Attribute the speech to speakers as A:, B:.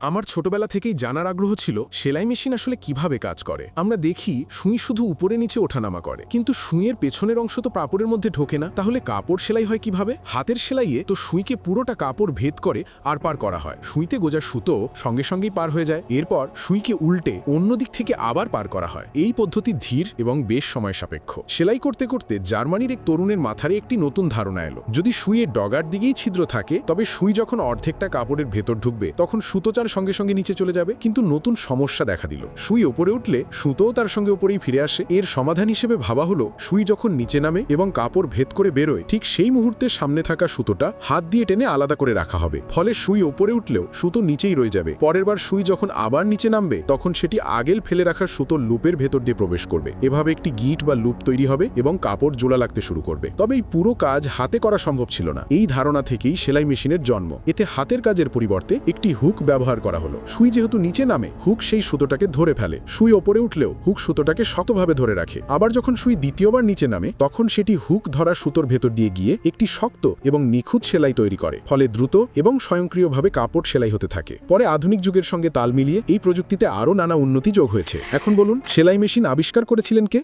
A: আমার ছোটবেলা থেকেই জানার আগ্রহ ছিল, সেলাই মেশিন আসলে কীভাবে কাজ করে। আমরা দেখি, সুই শুধু উপরে নিচে ওঠানামা করে। কিন্তু সুইয়ের পেছনের অংশ তো কাপড়ের মধ্যে ঢোকে না, তাহলে কাপড় সেলাই হয় কীভাবে? হাতের সেলাইয়ে তো সুইকে পুরোটা কাপড় ভেদ করে আর পার করা হয়। সুইতে গোজা সুতো সঙ্গে সঙ্গেই পার হয়ে যায়। এরপর সুইকে উল্টে অন্য দিক থেকে আবার পার করা হয়। এই পদ্ধতি ধীর এবং বেশ সময় সাপেক্ষ। সেলাই করতে করতে জার্মানির এক তরুণের মাথারে একটি নতুন ধারণা এলো। যদি সুইয়ের ডগার দিকেই ছিদ্র থাকে, তবে সুই যখন অর্ধেকটা কাপড়ের ভেতর ঢুকবে, তখন সুতোচার সঙ্গে সঙ্গে নিচে চলে যাবে। কিন্তু নতুন সমস্যা দেখা দিল। সুই ওপরে উঠলে সুতোও তার সঙ্গে ওপরেই ফিরে আসে। এর সমাধান হিসেবে ভাবা হলো, সুই যখন নিচে নামে এবং কাপড় ভেদ করে বেরোয়, ঠিক সেই মুহূর্তে সামনে থাকা সুতোটা হাত দিয়ে টেনে আলাদা করে রাখা হবে। ফলে সুই ওপরে উঠলেও সুতো নিচেই রয়ে যাবে। পরের বার সুই যখন আবার নিচে নামবে, তখন সেটি আগেল ফেলে রাখা সুতোর লুপের ভেতর দিয়ে প্রবেশ করবে। এভাবে একটি গিট বা লুপ তৈরি হবে এবং কাপড় জোড়া লাগতে শুরু করবে। তবে এই পুরো কাজ হাতে করা সম্ভব ছিল না। এই ধারণা থেকেই সেলাই মেশিনের জন্ম। এতে হাতের কাজের পরিবর্তে একটি হুক ব্যবহার করা হলো। সুই যেহেতু নিচে নামে, হুক সেই সুতোটাকে ধরে ফেলে। সুই ওপরে উঠলেও হুক সুতোটাকে শক্তভাবে ধরে রাখে। আবার যখন সুই দ্বিতীয়বার নিচে নামে, তখন সেটি হুক ধরা সুতোর ভেতর দিয়ে গিয়ে একটি শক্ত এবং নিখুঁত সেলাই তৈরি করে, ফলে দ্রুত এবং স্বয়ংক্রিয়ভাবে কাপড় সেলাই হতে থাকে। পরে আধুনিক যুগের সঙ্গে তাল মিলিয়ে এই প্রযুক্তিতে আরও নানা উন্নতি যোগ হয়েছে। এখন বলুন, সেলাই মেশিন আবিষ্কার করেছিলেন কে?